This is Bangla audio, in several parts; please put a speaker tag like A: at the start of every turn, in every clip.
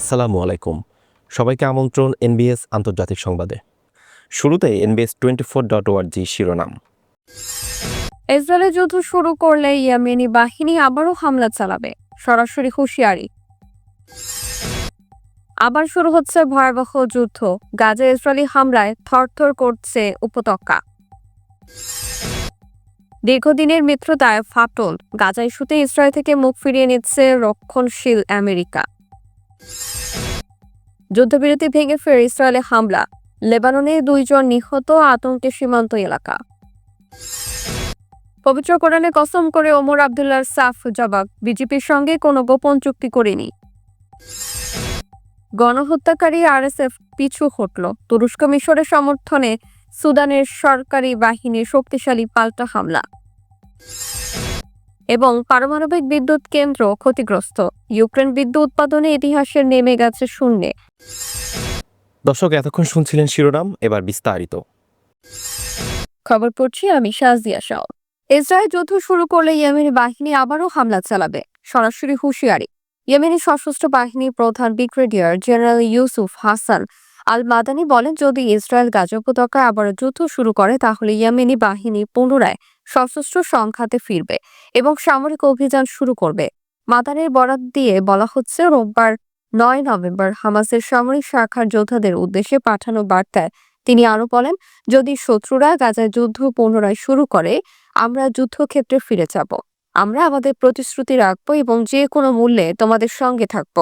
A: আসসালামু আলাইকুম। সবাইকে আমন্ত্রণ এনবিএস আন্তর্জাতিক সংবাদে। শুরুতে এনবিএস টোয়েন্টি ফোর ডট ওয়ার্জি শিরোনাম।
B: ইসরায়েলের যুদ্ধ শুরু করলে ইয়েমেনি বাহিনী আবারও হামলা চালাবে। সরাসরি হুঁশিয়ারি। আবার শুরু হচ্ছে ভয়াবহ যুদ্ধ। গাজা ইসরায়েলি হামলায় থরথর করছে উপত্যকা। দীর্ঘদিনের মিত্রতায় ফাটল। গাজা ইস্যুতে ইসরায়েল থেকে মুখ ফিরিয়ে নিচ্ছে রক্ষণশীল আমেরিকা। যুদ্ধবিরতি ভেঙে ফের ইসরায়েলে হামলা। লেবাননে দুইজন নিহত, আতঙ্কে সীমান্ত এলাকা। পবিত্র কোরআনে কসম করে ওমর আবদুল্লার সাফ জবাব, বিজেপির সঙ্গে কোনো গোপন চুক্তি করেনি। গণহত্যাকারী আরএসএফ পিছু হটল। তুরস্ক মিশরের সমর্থনে সুদানের সরকারি বাহিনীর শক্তিশালী পাল্টা হামলা। এবং পারমাণবিক বিদ্যুৎ কেন্দ্র ক্ষতিগ্রস্ত। ইউক্রেন বিদ্যুৎ উৎপাদনে ইতিহাসের নেমে গেছে শূন্যে।
A: দর্শক এতক্ষণ শুনছিলেন শিরোনাম এবার বিস্তারিত।
B: খবর পড়ছি আমি শাহজিয়া শাহ। ইসরায়েল যুদ্ধ শুরু করলে ইয়েমেনি বাহিনী আবারও হামলা চালাবে। সরাসরি হুঁশিয়ারি ইয়েমেনি সশস্ত্র বাহিনীর প্রধান brigadier general Yusuf Hassan al Madani বলেন যদি ইসরায়েল গাজা উপত্যকায় আবার যুদ্ধ শুরু করে তাহলে ইয়েমেনি বাহিনী পুনরায় সশস্ত্র সংখ্যাতে ফিরবে এবং সামরিক অভিযান শুরু করবে। মাদানের বরাত দিয়ে বলা হচ্ছে, রোববার নয় নভেম্বর হামাসের সামরিক শাখার যোদ্ধাদের উদ্দেশ্যে পাঠানো বার্তায় তিনি আরও বলেন, যদি শত্রুরা গাজায় যুদ্ধ পুনরায় শুরু করে, আমরা যুদ্ধক্ষেত্রে ফিরে যাব। আমরা আমাদের প্রতিশ্রুতি রাখব এবং যে কোনো মূল্যে তোমাদের সঙ্গে থাকব।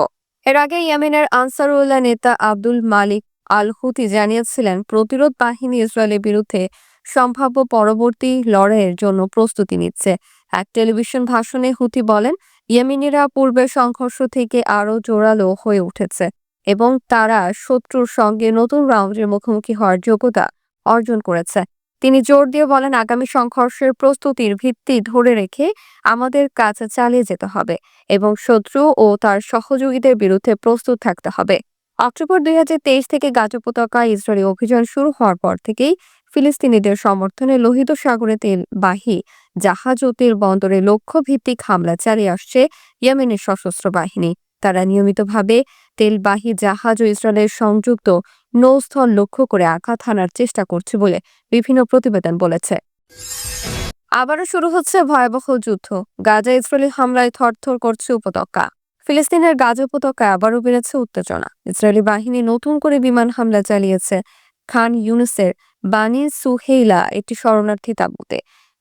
B: এর আগে ইয়েমেনের আনসারুল্লাহ নেতা আব্দুল মালিক আল হুতি জানিয়েছিলেন, প্রতিরোধ বাহিনী ইসরায়েলের বিরুদ্ধে সম্ভাব্য পরবর্তী লড়াইয়ের জন্য প্রস্তুতি নিচ্ছে। এক টেলিভিশন ভাষণে হুতি বলেন, ইয়েমেনিরা পূর্বের সংঘর্ষ থেকে আরও জোরালো হয়ে উঠেছে এবং তারা শত্রুর সঙ্গে নতুন রাউন্ডের মুখোমুখি হওয়ার যোগ্যতা অর্জন করেছে। তিনি জোর দিয়ে বলেন, আগামী সংঘর্ষের প্রস্তুতির ভিত্তি ধরে রেখে আমাদের কাজ চালিয়ে যেতে হবে এবং শত্রু ও তার সহযোগীদের বিরুদ্ধে প্রস্তুত থাকতে হবে। অক্টোবর দুই হাজার তেইশ থেকে গাজা উপত্যকায় ইসরায়েলি অভিযান শুরু হওয়ার পর থেকেই ফিলিস্তিনিদের সমর্থনে লোহিত সাগরে তেলবাহী জাহাজ ও তেল বন্দরে লক্ষ্য ভিত্তিক হামলা চালিয়ে আসছে ইয়েমেনের সশস্ত্র বাহিনী। তারা নিয়মিতভাবে তেলবাহী জাহাজ ও ইসরায়েলের সংযুক্ত নৌস্থল লক্ষ্য করে আঘাত হানার চেষ্টা করছে বলে বিভিন্ন প্রতিবেদন বলেছে। আবারও শুরু হচ্ছে ভয়াবহ যুদ্ধ। গাজা ইসরায়েলি হামলায় থরথর করছে উপত্যকা। ফিলিস্তিনের গাজা উপত্যকায় আবারও বেড়েছে উত্তেজনা। ইসরায়েলি বাহিনী নতুন করে বিমান হামলা চালিয়েছে খান ইউনুসের বানি সুহেইলা একটি শরণার্থী তাঁবুতে।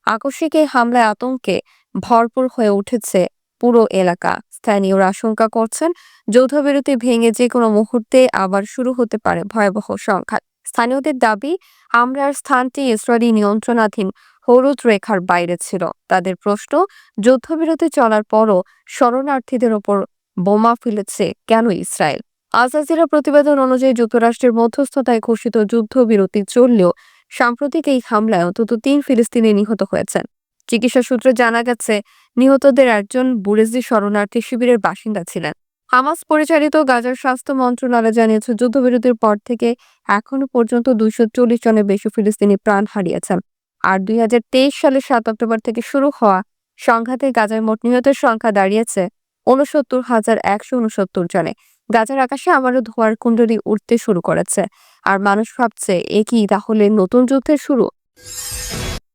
B: আকস্মিক এই হামলায় আতঙ্কে ভরপুর হয়ে উঠেছে পুরো এলাকা। স্থানীয়রা আশঙ্কা করছেন যৌথবিরতি ভেঙে যে কোনো মুহূর্তে আবার শুরু হতে পারে ভয়াবহ সংঘাত। স্থানীয়দের দাবি আমরার স্থানটি ইসরায়েলি নিয়ন্ত্রণাধীন হলুদ রেখার বাইরে ছিল। তাদের প্রশ্ন যুদ্ধবিরতি চলার পরও শরণার্থীদের ওপর বোমা ফেলেছে কেন ইসরায়েল আজাজিরা প্রতিবেদন অনুযায়ী যুক্তরাষ্ট্রের মধ্যস্থতায় ঘোষিত যুদ্ধবিরতি চললেও সাম্প্রতিক এই হামলায় অন্তত তিন ফিলিস্তিনি নিহত হয়েছেন। চিকিৎসা সূত্রে জানা গেছে, নিহতদের একজন বুরেজি শরণার্থী শিবিরের বাসিন্দা ছিলেন। হামাস পরিচালিত গাজার স্বাস্থ্য মন্ত্রণালয় জানিয়েছে, যুদ্ধবিরতির পর থেকে এখনও পর্যন্ত দুইশো চল্লিশ জনের বেশি ফিলিস্তিনি প্রাণ হারিয়েছেন। আর দুই হাজার তেইশ সালের সাত অক্টোবর থেকে শুরু হওয়া সংঘাতে গাজার মোট নিহতের সংখ্যা দাঁড়িয়েছে উনসত্তর হাজার একশো উনসত্তর জনে। গাজার আকাশে আমারও ধোয়ার কুণ্ডলী উঠতে শুরু করেছে। আর মানুষ ভাবছে, এ কি তাহলে নতুন যুদ্ধের শুরু?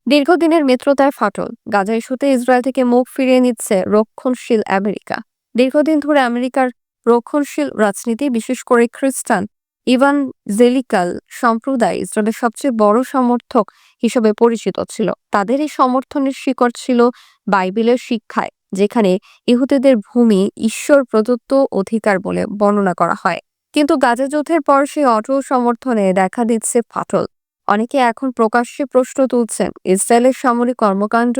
B: দীর্ঘদিনের মিত্রতায় ফাটল। গাজা ইস্যুতে ইসরায়েল থেকে মুখ ফিরিয়ে নিচ্ছে রক্ষণশীল আমেরিকা। দীর্ঘদিন ধরে আমেরিকার রক্ষণশীল রাজনীতি, বিশেষ করে খ্রিস্টান ইভান জেলিকাল সম্প্রদায় ইসরায়েলের সবচেয়ে বড় সমর্থক হিসেবে পরিচিত ছিল। তাদের এই সমর্থনের শিকড় ছিল বাইবেলের শিক্ষায়। যেখানে ইহুদিদের ভূমি ঈশ্বর প্রদত্ত অধিকার বলে বর্ণনা করা হয়। কিন্তু গাজা যুদ্ধের পর সেই অটল সমর্থনে দেখা দিচ্ছে ফাটল। অনেকে এখন প্রকাশ্যে প্রশ্ন তুলছেন ইসরায়েলের সামরিক কর্মকাণ্ড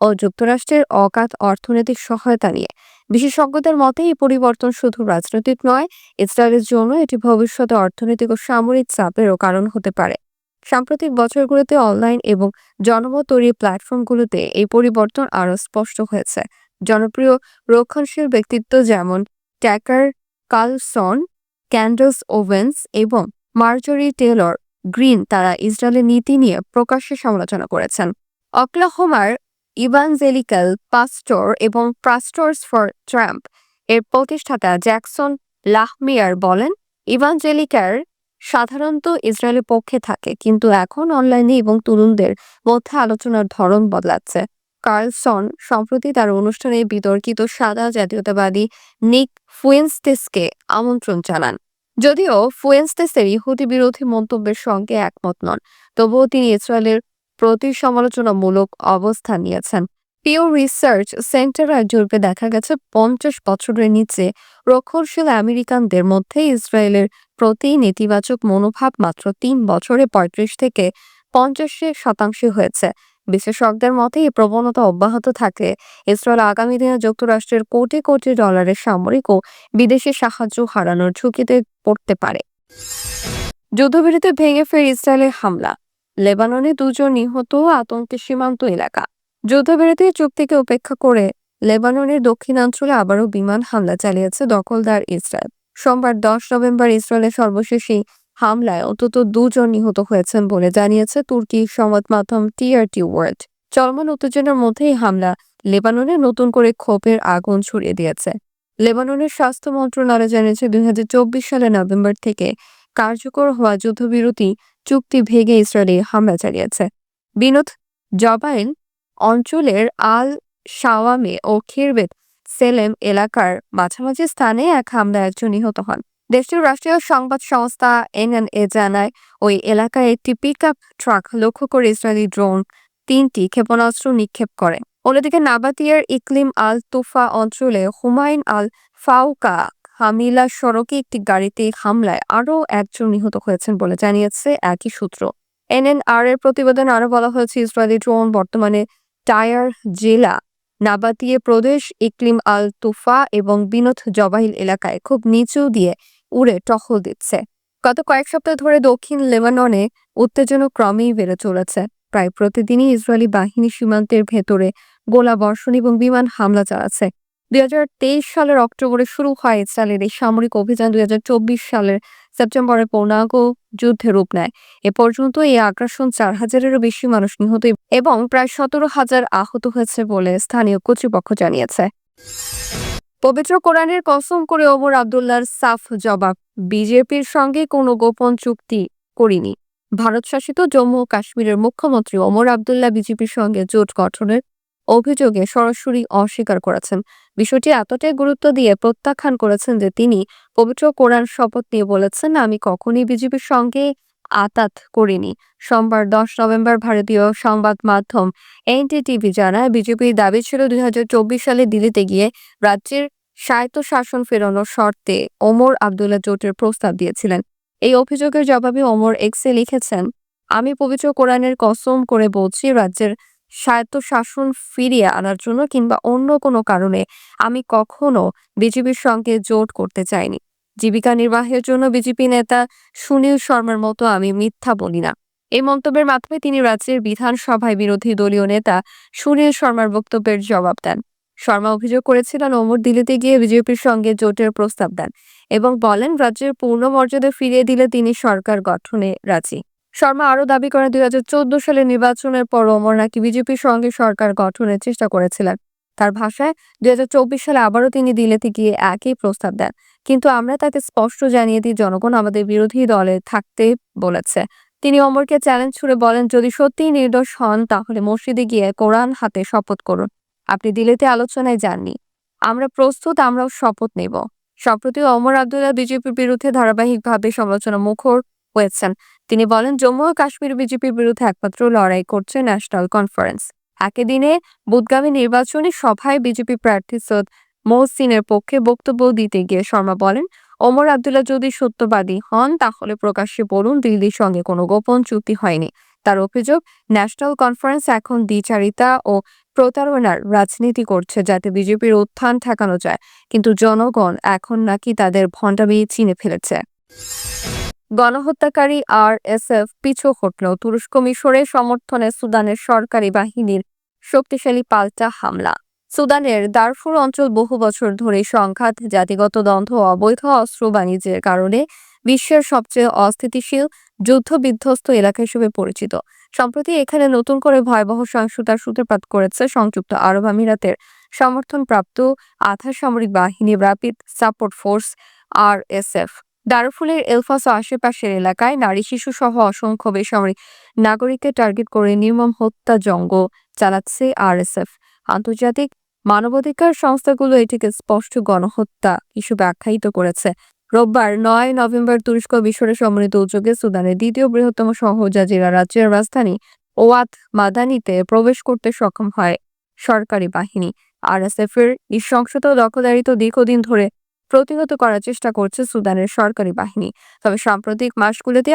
B: ও যুক্তরাষ্ট্রের অগাধ অর্থনৈতিক সহায়তা নিয়ে। বিশেষজ্ঞদের মতে, এই পরিবর্তন শুধু রাজনৈতিক নয়, ইসরায়েলের জন্য এটি ভবিষ্যতে অর্থনৈতিক ও সামরিক চাপেরও কারণ হতে পারে। সাম্প্রতিক বছরগুলোতে অনলাইন এবং জনমত তৈরি প্ল্যাটফর্মগুলোতে এই পরিবর্তন আরও স্পষ্ট হয়েছে। জনপ্রিয় রক্ষণশীল ব্যক্তিত্ব যেমন ট্যাকার কার্লসন ক্যান্ডলস ওভেন্স এবং মার্জরি টেলর গ্রিন তারা ইসরায়েলের নীতি নিয়ে প্রকাশ্যে সমালোচনা করেছেন। অক্লাহোমার ইভানজেলিক্যাল পাস্টর এবং পাস্টর্স ফর ট্রাম্প এর প্রতিষ্ঠাতা জ্যাকসন লাহমিয়ার বলেন ইভাঞ্জেলিকার সাধারণত ইসরায়েলের পক্ষে থাকে, কিন্তু এখন অনলাইনে এবং তরুণদের মধ্যে আলোচনার ধরন বদলাচ্ছে। কার্লসন সম্প্রতি তার অনুষ্ঠানে বিতর্কিত সাদা জাতীয়তাবাদী নিক ফুয়েন্সতেসকে আমন্ত্রণ জানান। যদিও ফুয়েন্সতেসের ইহুদি বিরোধী মন্তব্যের সঙ্গে একমত নন, তবুও তিনি ইসরায়েলের প্রতি সমালোচনামূলক অবস্থান নিয়েছেন। পিও রিসার্চ সেন্টার জরিপে দেখা গেছে, পঞ্চাশ বছরের নিচে রক্ষণশীল আমেরিকানদের মধ্যে ইসরায়েলের প্রতি নেতিবাচক মনোভাব মাত্র তিন বছরে পঁয়ত্রিশ থেকে পঞ্চাশ শতাংশ হয়েছে। বিশেষজ্ঞদের মতে, এই প্রবণতা অব্যাহত থাকলে ইসরায়েল আগামী দিনে যুক্তরাষ্ট্রের কোটি কোটি ডলারের সামরিক ও বিদেশি সাহায্য হারানোর ঝুঁকিতে পড়তে পারে। যুদ্ধবিরতি ভেঙে ফের ইসরায়েলের হামলা। লেবাননে দুজন নিহত আতঙ্কের সীমান্ত এলাকা। যুদ্ধবিরতি চুক্তিকে উপেক্ষা করে লেবাননের দক্ষিণাঞ্চলে আবারও বিমান হামলা চালিয়েছে দখলদার ইসরায়েল। সোমবার দশ নভেম্বর ইসরায়েলের সর্বশেষ এই হামলায় অন্তত দুজন নিহত হয়েছেন বলে জানিয়েছে তুর্কি সংবাদ মাধ্যম টিআরটি ওয়ার্ল্ড। চলমান উত্তেজনার মধ্যে এই হামলা লেবাননে নতুন করে ক্ষোভের আগুন ছড়িয়ে দিয়েছে। লেবাননের স্বাস্থ্য মন্ত্রণালয় জানিয়েছে দুই হাজার চব্বিশ সালের নভেম্বর থেকে কার্যকর হওয়া যুদ্ধবিরতি চুক্তি ভেঙে ইসরায়েলে হামলা চালিয়েছে। বিনোদ, জবাইন অঞ্চলের আল শাওয়ামে ও খিরবেত সেলেম এলাকার মাঝামাঝি স্থানে এক হামলায় একজন নিহত হন। দেশটির রাষ্ট্রীয় সংবাদ সংস্থা এনএনএ জানায়, ওই এলাকায় একটি পিকআপ ট্রাক লক্ষ্য করে ইসরায়েলি ড্রোন তিনটি ক্ষেপণাস্ত্র নিক্ষেপ করে। অন্যদিকে নাবাতিয়ার ইকলিম আল তুফা অঞ্চলে হুমায়ুন আল ফাউকা হামিলা সড়কে একটি গাড়িতে হামলায় আরও একজন নিহত হয়েছেন বলে জানিয়েছে একই সূত্র। এনএনআর এর প্রতিবেদন আরও বলা হয়েছে, ইসরায়েলি ড্রোন বর্তমানে টায়ার জেলা নাবাতিয়ে প্রদেশ, ইকলিম আল তুফা এবং বিনোদ জবাহিল এলাকায় খুব নিচু দিয়ে উড়ে টহল দিচ্ছে। গত কয়েক সপ্তাহ ধরে দক্ষিণ লেবাননে উত্তেজনা ক্রমেই বেড়ে চলেছে। প্রায় প্রতিদিনই ইসরায়েলি বাহিনী সীমান্তের ভেতরে গোলা বর্ষণ এবং বিমান হামলা চালাচ্ছে। দুই হাজার তেইশ সালের অক্টোবরে শুরু হয় ইসরায়েলের এই সামরিক অভিযান। দুই হাজার চব্বিশ সালের সেপ্টেম্বরে পূর্ণাঙ্গ যুদ্ধে রূপ নেয়। এ পর্যন্ত এই আগ্রাসন চার হাজারেরও বেশি মানুষ নিহত এবং প্রায় সতেরো হাজার আহত হয়েছে বলে স্থানীয় কর্তৃপক্ষ জানিয়েছে। পবিত্র কোরআনের কসম করে ওমর আবদুল্লার সাফ জবাব, বিজেপির সঙ্গে কোনো গোপন চুক্তি করিনি। ভারত শাসিত জম্মু ও কাশ্মীরের মুখ্যমন্ত্রী ওমর আবদুল্লাহ বিজেপির সঙ্গে জোট গঠনের অভিযোগে সরাসরি অস্বীকার করেছেন। বিষয়টি এতটাই গুরুত্ব দিয়ে প্রত্যাখ্যান করেছেন যে তিনি পবিত্র কোরআন শপথ নিয়ে বলেছেন, আমি কখনই বিজেপির সঙ্গে আতাত করিনি। সোমবার দশ নভেম্বর ভারতীয় সংবাদ মাধ্যম এনটিটিভি জানায়, বিজেপির দাবি ছিল দুই সালে দিল্লিতে গিয়ে রাজ্যের স্বায়ত্ত শাসন ফেরানোর শর্তে ওমর আবদুল্লাহ জোটের প্রস্তাব দিয়েছিলেন। এই অভিযোগের জবাবে ওমর এক্সে লিখেছেন, আমি পবিত্র কোরআনের কসম করে বলছি, রাজ্যের স্বায়ত্ত শাসন ফিরিয়ে আনার জন্য কিংবা অন্য কোনো কারণে আমি কখনো বিজেপির সঙ্গে জোট করতে চাইনি। জীবিকা নির্বাহের জন্য বিজেপি নেতা সুনীল শর্মার মতো আমি মিথ্যা বলি না। এই মন্তব্যের মাধ্যমে তিনি রাজ্যের বিধানসভায় বিরোধী দলীয় নেতা সুনীল শর্মার বক্তব্যের জবাব দেন। শর্মা অভিযোগ করেছিলেন, ওমর দিল্লিতে গিয়ে বিজেপির সঙ্গে জোটের প্রস্তাব দেন এবং বলেন, রাজ্যের পূর্ণ মর্যাদা ফিরিয়ে দিলে তিনি সরকার গঠনে রাজি। শর্মা আরও দাবি করেন, দুই হাজার চোদ্দ সালের নির্বাচনের পর ওমর নাকি বিজেপির সঙ্গে সরকার গঠনের চেষ্টা করেছিলেন। তার ভাষায়, দুই হাজার চব্বিশ সালে আবারও তিনি দিল্লিতে গিয়ে একই প্রস্তাব দেন। কিন্তু আমরা তাকে স্পষ্ট জানিয়ে দিই, জনগণ আমাদের বিরোধী দলে থাকতে বলেছে। তিনি অমরকে চ্যালেঞ্জ ছুড়ে বলেন, যদি সত্যিই নির্দোষ হন, তাহলে মসজিদে গিয়ে কোরআন হাতে শপথ করুন। আপনি দিল্লিতে আলোচনায় যাননি। আমরা প্রস্তুত, আমরাও শপথ নেব। সম্প্রতি অমর আবদুল্লাহ বিজেপির বিরুদ্ধে ধারাবাহিকভাবে সমালোচনা মুখর হয়েছেন। তিনি বলেন, জম্মু ও কাশ্মীর বিজেপির বিরুদ্ধে একমাত্র লড়াই করছে ন্যাশনাল কনফারেন্স একই দিনে বুধগামী নির্বাচনী সভায় বিজেপি প্রার্থী সৈয়দ মহসিনের পক্ষে বক্তব্য দিতে গিয়ে শর্মা বলেন, ওমর আবদুল্লাহ যদি সত্যবাদী হন, তাহলে প্রকাশ্যে বলুন দিল্লির সঙ্গে কোনো গোপন চুক্তি হয়নি। তার অভিযোগ, ন্যাশনাল কনফারেন্স এখন দ্বিচারিতা ও প্রতারণার রাজনীতি করছে, যাতে বিজেপির উত্থান ঠেকানো যায়। কিন্তু জনগণ এখন নাকি তাদের ভণ্ডামি চিনে ফেলেছে। গণহত্যাকারী আর এস এফ পিছু হটল। তুরস্ক মিশরের সমর্থনে সুদানের সরকারি বাহিনীর শক্তিশালী পাল্টা হামলা। সুদানের দারফুর অঞ্চল বহু বছর ধরে সংঘাত, জাতিগত দ্বন্দ্ব অবৈধ অস্ত্র বাণিজ্যের কারণে বিশ্বের সবচেয়ে অস্থিতিশীল যুদ্ধ বিধ্বস্ত এলাকা হিসেবে পরিচিত। সম্প্রতি এখানে নতুন করে ভয়াবহ সহিংসতার সূত্রপাত করেছে সংযুক্ত আরব আমিরাতের সমর্থনপ্রাপ্ত আধা সামরিক বাহিনী র্যাপিড সাপোর্ট ফোর্স আরএসএফ দারফুলের এলফাস আশেপাশের এলাকায় নারী, শিশু সহ অসংখ্য বেসামরিক নাগরিককে টার্গেট করে নির্মম হত্যা জঙ্গ চালাচ্ছে আরএসএফ আন্তর্জাতিক মানবাধিকার সংস্থাগুলো এটিকে স্পষ্ট গণহত্যা হিসেবে আখ্যায়িত করেছে। রোববার নয় নভেম্বর তুরস্ক মিশরে সম্মিলিত উদ্যোগে সুদানের দ্বিতীয় বৃহত্তম শহর রাজ্যের রাজধানী ওয়াত মাদানিতে প্রবেশ করতে সক্ষম হয় সরকারি বাহিনী। আরএসএফ এর নৃশংসতা দখলদারিত দীর্ঘদিন ধরে প্রতিহত করার চেষ্টা করছে সুদানের সরকারি বাহিনী। তবে সাম্প্রতিক মাসগুলোতে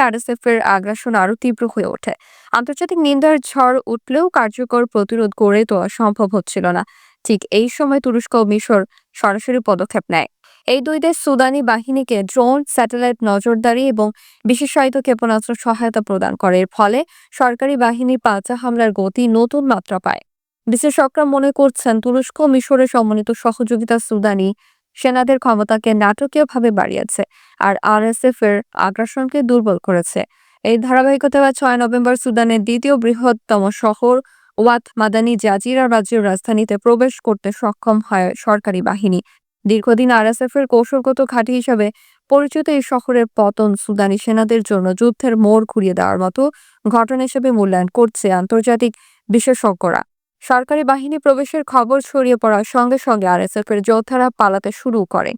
B: এর আগ্রাসন আরও তীব্র হয়ে ওঠে। আন্তর্জাতিক নিন্দার ঝড় উঠলেও কার্যকর প্রতিরোধ গড়ে তোলা সম্ভব হচ্ছিল না। ঠিক এই সময় তুরস্ক ও মিশর সরাসরি পদক্ষেপ নেয়। এই দুই দেশ সুদানি বাহিনীকে ড্রোন, স্যাটেলাইট নজরদারি এবং বিশেষায়িত ক্ষেপণাস্ত্র সহায়তা প্রদান করে। এর ফলে সরকারি বাহিনীর পাল্টা হামলার গতি নতুন মাত্রা পায়। বিশেষজ্ঞরা মনে করছেন, তুরস্ক মিশরের সমন্বিত সহযোগিতা সুদানি সেনাদের ক্ষমতাকে নাটকীয়ভাবে বাড়িয়েছে আর আরএসএফ এর আগ্রাসনকে দুর্বল করেছে। এই ধারাবাহিকতা ছয় নভেম্বর সুদানের দ্বিতীয় বৃহত্তম শহর ওয়াত মাদানি জাজিরা রাজ্যের রাজধানীতে প্রবেশ করতে সক্ষম হয় সরকারি বাহিনী। দীর্ঘদিন আরএসএফ এর কৌশলগত ঘাঁটি হিসাবে পরিচিত এই শহরের পতন সুদানি সেনাদের জন্য যুদ্ধের মোড় ঘুরিয়ে দেওয়ার মতো ঘটনা হিসেবে মূল্যায়ন করছে আন্তর্জাতিক বিশেষজ্ঞরা। সরকারি বাহিনী প্রবেশের খবর ছড়িয়ে পড়ার সঙ্গে সঙ্গে আরএসএফ এর যোদ্ধারা পালাতে শুরু করে।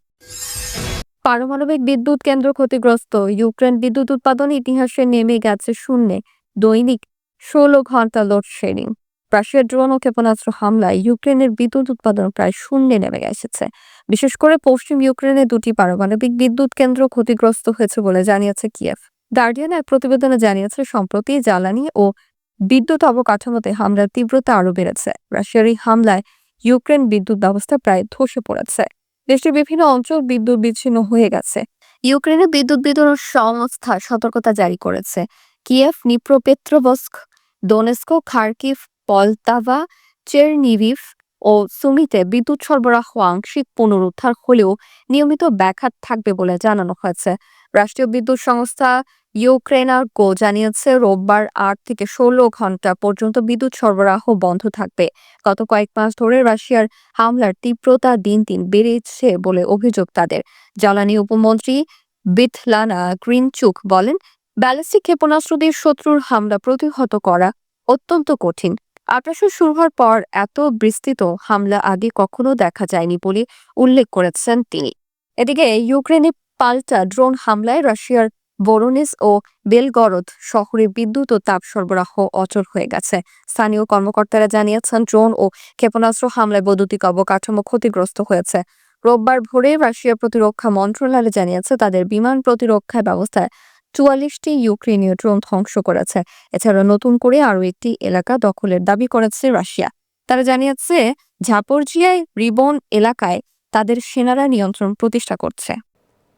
B: পারমাণবিক বিদ্যুৎ কেন্দ্র ক্ষতিগ্রস্ত, ইউক্রেন বিদ্যুৎ উৎপাদন ইতিহাসে নেমে গেছে শূন্যে। দৈনিক ষোলো ঘণ্টা লোডশেডিং। রাশিয়ার ড্রোন ও ক্ষেপণাস্ত্র হামলায় ইউক্রেনের বিদ্যুৎ উৎপাদন প্রায় শূন্যে নেমে এসেছে। বিশেষ করে পশ্চিম ইউক্রেনে দুটি পারমাণবিক বিদ্যুৎ কেন্দ্র ক্ষতিগ্রস্ত হয়েছে বলে জানিয়েছে কিয়েভ। গার্ডিয়ান এক প্রতিবেদনে জানিয়েছে, সম্প্রতি জ্বালানি ও বিদ্যুৎ অবকাঠামোতে হামলার তীব্রতা আরও বেড়েছে। রাশিয়ার এই হামলায় ইউক্রেন বিদ্যুৎ ব্যবস্থা প্রায় ধসে পড়েছে। দেশটির বিভিন্ন অঞ্চল বিদ্যুৎ বিচ্ছিন্ন হয়ে গেছে। ইউক্রেনে বিদ্যুৎ বিতরণ সংস্থা সতর্কতা জারি করেছে। Kyiv Dnipropetrovsk Donetsk Kharkiv Poltava Chernihiv ও সুমিতে বিদ্যুৎ সরবরাহ আংশিক পুনরুদ্ধার হলেও নিয়মিত ব্যাঘাত থাকবে বলে জানানো হয়েছে। রাষ্ট্রীয় বিদ্যুৎ সংস্থা ইউক্রেনার গো জানিয়েছে, রোববার আট থেকে ষোলো ঘণ্টা পর্যন্ত বিদ্যুৎ সরবরাহ বন্ধ থাকবে। গত কয়েক মাস ধরে রাশিয়ার হামলার তীব্রতা দিন দিন বেড়েছে বলে অভিযোগ তাদের। জ্বালানি উপমন্ত্রী বিথলানা গ্রিনচুক বলেন, ব্যালিস্টিক ক্ষেপণাস্ত্র দিয়ে শত্রুর হামলা প্রতিহত করা অত্যন্ত কঠিন। আগ্রাসন শুরু হওয়ার পর এত বিস্তৃত হামলা আগে কখনো দেখা যায়নি বলে উল্লেখ করেছেন তিনি। এদিকে ইউক্রেনে পাল্টা ড্রোন হামলায় রাশিয়ার ভোরোনিস ও বেলগরদ শহরে বিদ্যুৎ ও তাপ সরবরাহ অচল হয়ে গেছে। স্থানীয় কর্মকর্তারা জানিয়েছেন, ড্রোন ও ক্ষেপণাস্ত্র হামলায় বৈদ্যুতিক অবকাঠামো ক্ষতিগ্রস্ত হয়েছে। রোববার ভোরে রাশিয়া প্রতিরক্ষা মন্ত্রণালয় জানিয়েছে, তাদের বিমান প্রতিরক্ষা ব্যবস্থায় চুয়াল্লিশটি ইউক্রেনীয় ড্রোন ধ্বংস করেছে। এছাড়া নতুন করে আরও একটি এলাকা দখলের দাবি করেছে রাশিয়া। তারা জানিয়েছে ঝাপরজিয়ায় রিবন এলাকায় তাদের সেনারা নিয়ন্ত্রণ প্রতিষ্ঠা করছে।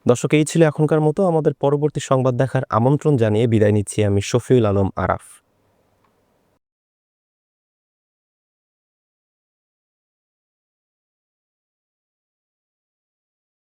A: দর্শক, এই ছিল এখনকার মতো। আমাদের পরবর্তী সংবাদ দেখার আমন্ত্রণ জানিয়ে বিদায় নিচ্ছি আমি শফিউল আলম আরাফ।